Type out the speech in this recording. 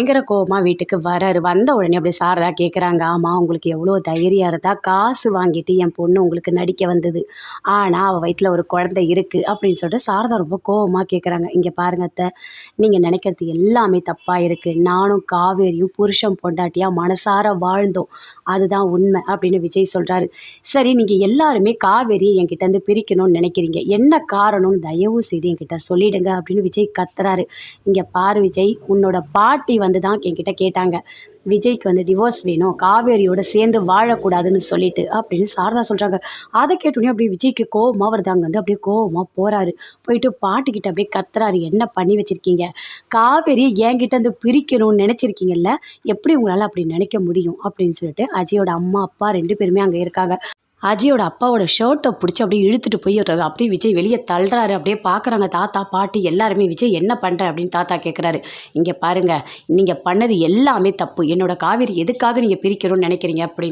பயங்கர கோவமாக வீட்டுக்கு வராரு. வந்த உடனே அப்படி சாரதா கேட்குறாங்க ஆமாம் உங்களுக்கு எவ்வளோ தைரியம் இருந்தால் காசு வாங்கிட்டு என் பொண்ணு உங்களுக்கு நடிக்க வந்தது. ஆனால் அவள் வயிற்றில் ஒரு குழந்தை இருக்குது அப்படின்னு சொல்லிட்டு சாரதா ரொம்ப கோவமாக கேட்குறாங்க இங்கே பாருங்க அத்தை நீங்கள் நினைக்கிறது எல்லாமே தப்பாக இருக்குது நானும் காவேரியும் புருஷன் பொண்டாட்டியாக மனசார வாழ்ந்தோம். அதுதான் உண்மை அப்படின்னு விஜய் சொல்கிறாரு சரி நீங்கள் எல்லாருமே காவேரியை என்கிட்ட பிரிக்கணும்னு நினைக்கிறீங்க. என்ன காரணம்னு தயவு செய்து என்கிட்ட சொல்லிடுங்க அப்படின்னு விஜய் கத்துறாரு. இங்கே பாரு விஜய் உன்னோட பாட்டி வந்து வந்து தான் என்கிட்ட கேட்டாங்க. விஜய்க்கு வந்து டிவோர்ஸ் வேணும். காவேரியோட சேர்ந்து வாழக்கூடாதுன்னு சொல்லிட்டு அப்படின்னு சாரதா சொல்கிறாங்க அதை கேட்டோன்னே அப்படியே விஜய்க்கு கோவமாக வருது. அங்கே வந்து அப்படியே கோவமாக போகிறாரு போயிட்டு பாட்டுக்கிட்ட அப்படியே கத்துறாரு. என்ன பண்ணி வச்சுருக்கீங்க? காவேரி என்கிட்ட இருந்து பிரிக்கணும்னு நினச்சிருக்கீங்கல்ல? எப்படி உங்களால் அப்படி நினைக்க முடியும்? அப்படின்னு சொல்லிட்டு அஜயோட அம்மா அப்பா ரெண்டு பேருமே அங்கே இருக்காங்க. அஜயோட அப்பாவோட ஷர்ட்டை பிடிச்சி அப்படியே இழுத்துட்டு போய் அப்படியே விஜய் வெளியே தள்ளுறாரு. அப்படியே பார்க்குறாங்க தாத்தா பாட்டி எல்லாருமே விஜய் என்ன பண்ணுற அப்படின்னு தாத்தா கேட்குறாரு இங்கே பாருங்கள் நீங்கள் பண்ணது எல்லாமே தப்பு. என்னோட காவேரி எதுக்காக நீங்கள் பிரிக்கணும்னு நினைக்கிறீங்க? அப்படின்னு